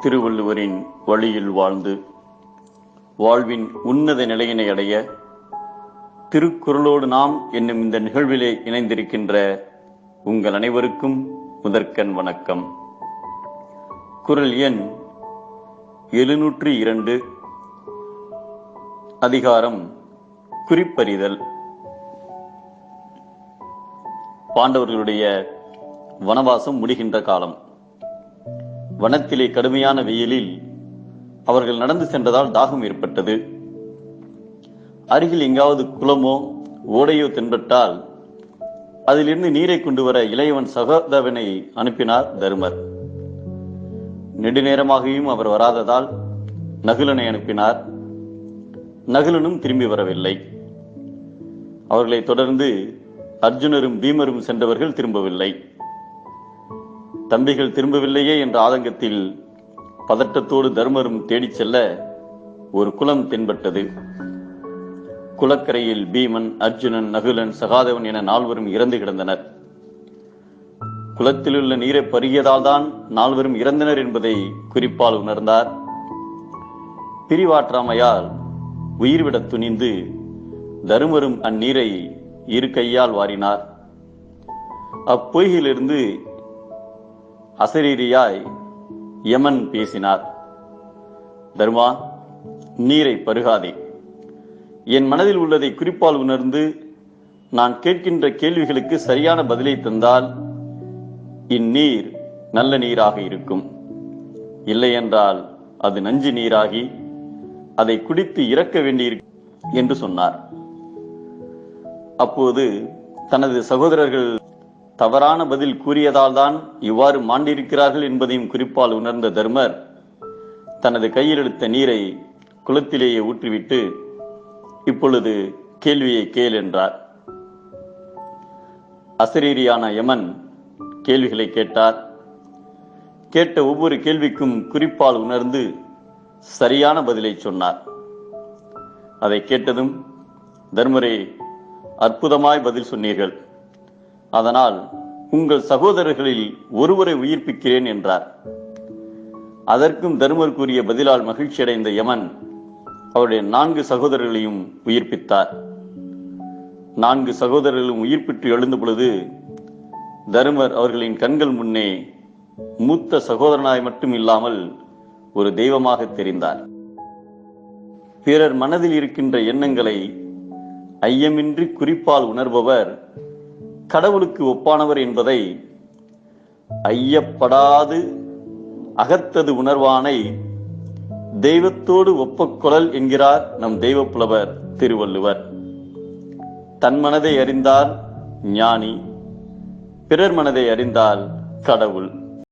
திருவள்ளுவரின் வழியில் வாழ்ந்து வாழ்வின் உன்னத நிலையினை அடைய திருக்குறளோடு நாம் என்னும் இந்த நிகழ்விலே இணைந்திருக்கின்ற உங்கள் அனைவருக்கும் முதற்கண் வணக்கம். குரல் எண் எழுநூற்றி இரண்டு அதிகாரம் குறிப்பறிதல். பாண்டவர்களுடைய வனவாசம் முடிகின்ற காலம். வனத்திலே கடுமையான வெயிலில் அவர்கள் நடந்து சென்றதால் தாகம் ஏற்பட்டது. அருகில் எங்காவது குளமோ ஓடையோ தென்பட்டால் அதிலிருந்து நீரை கொண்டு வர இளையவன் சகோதரனை அனுப்பினார் தருமர். நெடுநேரமாகியும் அவர் வராததால் நகுலனை அனுப்பினார். நகுலனும் திரும்பி வரவில்லை. அவர்களை தொடர்ந்து அர்ஜுனரும் பீமரும் சென்றவர்கள் திரும்பவில்லை. தம்பிகள் திரும்பவில்லையே என்ற ஆதங்கத்தில் பதட்டத்தோடு தர்மரும் தேடிச் செல்ல ஒரு குளம் தென்பட்டது. குளக்கரையில் பீமன் அர்ஜுனன் நகுலன் சகாதேவன் என நால்வரும் இறந்து கிடந்தனர். குளத்திலுள்ள நீரை பருகியதால் தான் நால்வரும் இறந்தனர் என்பதை குறிப்பால் உணர்ந்தார். பிரிவாற்றாமையால் உயிர்விடத் துணிந்து தருமரும் அந்நீரை இரு கையால் வாரினார். அப்பொய்கிலிருந்து அசரீரியாய் யமன் பேசினார். தர்மா நீரை பருகாதே. என் மனதில் உள்ளதை குறிப்பால் உணர்ந்து நான் கேட்கின்ற கேள்விகளுக்கு சரியான பதிலை தந்தால் இந்நீர் நல்ல நீராக இருக்கும். இல்லையென்றால் அது நஞ்சு நீராகி அதை குடித்து இறக்க வேண்டியிருக்கும் என்று சொன்னார். அப்போது தனது சகோதரர்கள் தவறான பதில் கூறியதால் தான் இவ்வாறு மாண்டிருக்கிறார்கள் என்பதையும் குறிப்பால் உணர்ந்த தர்மர் தனது கையில் எடுத்த நீரை குளத்திலேயே ஊற்றிவிட்டு இப்பொழுது கேள்வியை கேள் என்றார். அசரீரியான யமன் கேள்விகளை கேட்டார். கேட்ட ஒவ்வொரு கேள்விக்கும் குறிப்பால் உணர்ந்து சரியான பதிலை சொன்னார். அதை கேட்டதும் தர்மரே அற்புதமாய் பதில் சொன்னீர்கள். அதனால் உங்கள் சகோதரர்களில் ஒருவரை உயிர்ப்பிக்கிறேன் என்றார். அதற்கும் தருமர் கூறிய பதிலால் மகிழ்ச்சியடைந்த யமன் அவருடைய நான்கு சகோதரர்களையும் உயிர்ப்பித்தார். நான்கு சகோதரர்களும் உயிர்ப்பிட்டு எழுந்த பொழுது தருமர் அவர்களின் கண்கள் முன்னே மூத்த சகோதரனாய் மட்டும் இல்லாமல் ஒரு தெய்வமாக தெரிந்தார். பிறர் மனதில் இருக்கின்ற எண்ணங்களை ஐயமின்றி குறிப்பால் உணர்பவர் கடவுளுக்கு ஒப்பானவர் என்பதை ஐயப்படாது அகத்தது உணர்வானை தெய்வத்தோடு ஒப்பக்குழல் என்கிறார் நம் தெய்வ புலவர் திருவள்ளுவர். தன் மனதை அறிந்தால் ஞானி பிறர் மனதை அறிந்தால் கடவுள்.